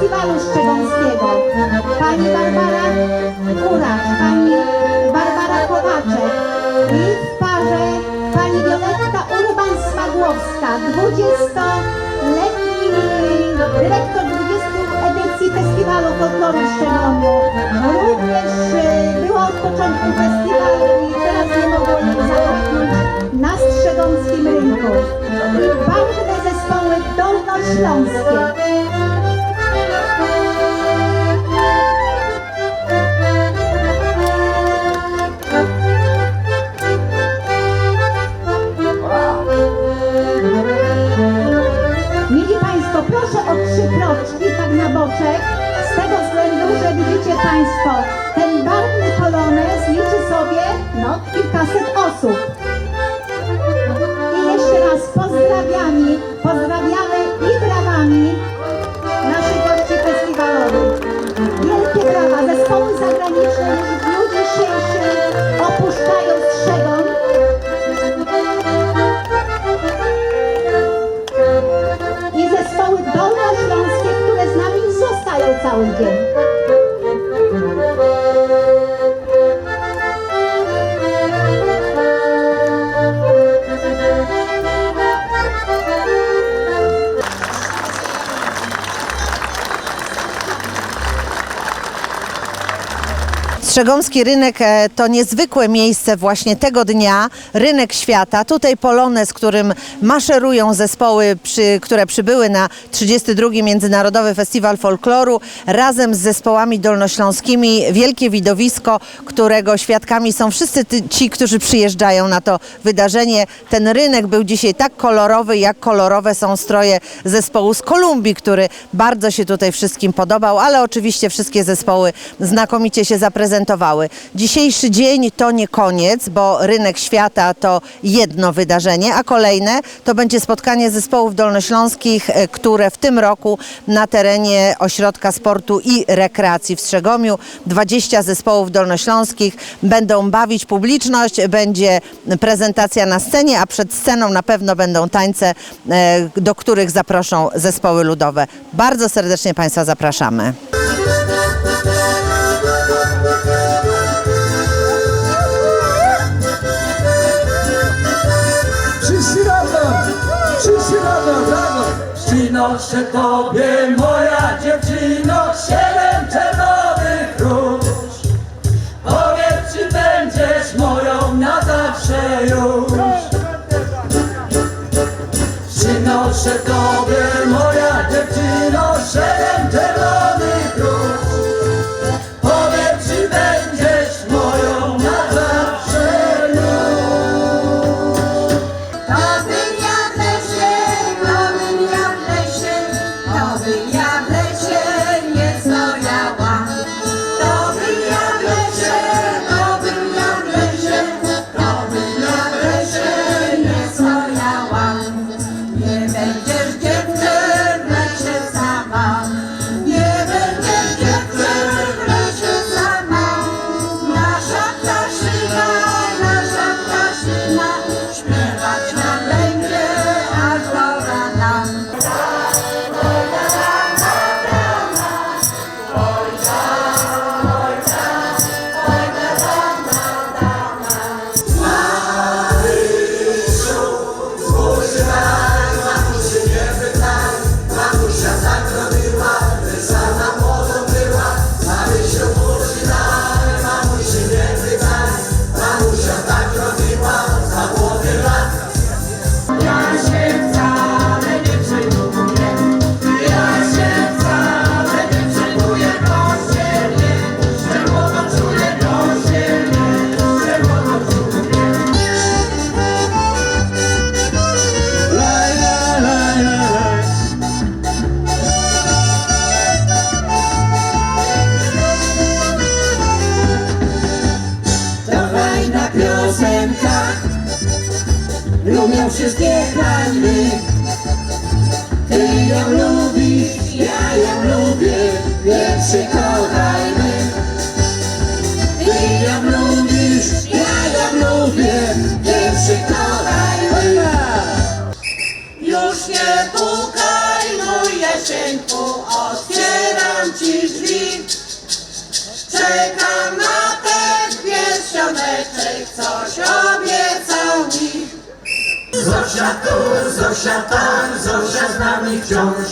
festiwalu szczególskiego. Pani Barbara Kuracz, Pani Barbara Kowaczek i w parze Pani Wioletta Urban-Smagłowska, 20-letni dyrektor 20 edycji Festiwalu Folkloru w Szczegoniu. Również e, była od początku festiwalu i teraz nie mogło jej zabraknąć na Strzegomskim Rynku. I barwne zespoły dolnośląskie. Boczek, z tego względu, że widzicie Państwo, ten barwny polonez liczy sobie no kilkaset osób. Strzegomski Rynek e, to niezwykłe miejsce właśnie tego dnia, rynek świata. Tutaj Polonez, którym maszerują zespoły, przy, które przybyły na 32. Międzynarodowy Festiwal Folkloru razem z zespołami dolnośląskimi. Wielkie widowisko, którego świadkami są wszyscy ci, którzy przyjeżdżają na to wydarzenie. Ten rynek był dzisiaj tak kolorowy, jak kolorowe są stroje zespołu z Kolumbii, który bardzo się tutaj wszystkim podobał, ale oczywiście wszystkie zespoły znakomicie się zaprezentowały. Dzisiejszy dzień to nie koniec, bo Rynek Świata to jedno wydarzenie, a kolejne to będzie spotkanie zespołów dolnośląskich, e, które w tym roku na terenie Ośrodka Sportu i Rekreacji w Strzegomiu 20 zespołów dolnośląskich będą bawić publiczność, będzie prezentacja na scenie, a przed sceną na pewno będą tańce, e, do których zaproszą zespoły ludowe. Bardzo serdecznie Państwa zapraszamy. Przynoszę Tobie, moja dziewczyno, siedem czerwonych róż. Powiedz, czy będziesz moją na zawsze już. Przynoszę Tobie, nie pukaj, mój Jasieńku, otwieram ci drzwi. Czekam na ten pierścioneczek, coś obiecał mi. Zosia tu, Zosia tam, Zosia z nami wciąż.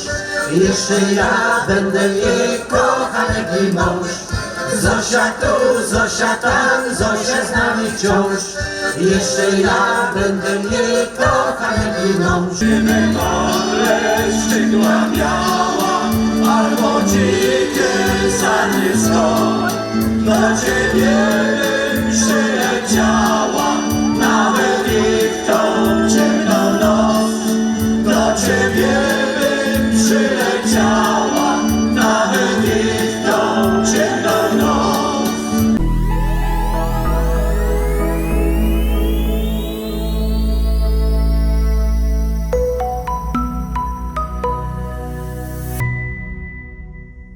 Jeszcze ja będę jej kochanek i mąż. Zosia tu, Zosia tam, Zosia z nami wciąż. Jeszcze ja będę jej kochanek i mąż. Mądre skrzydła miała, albo dzikie sanie sto. Do ciebie.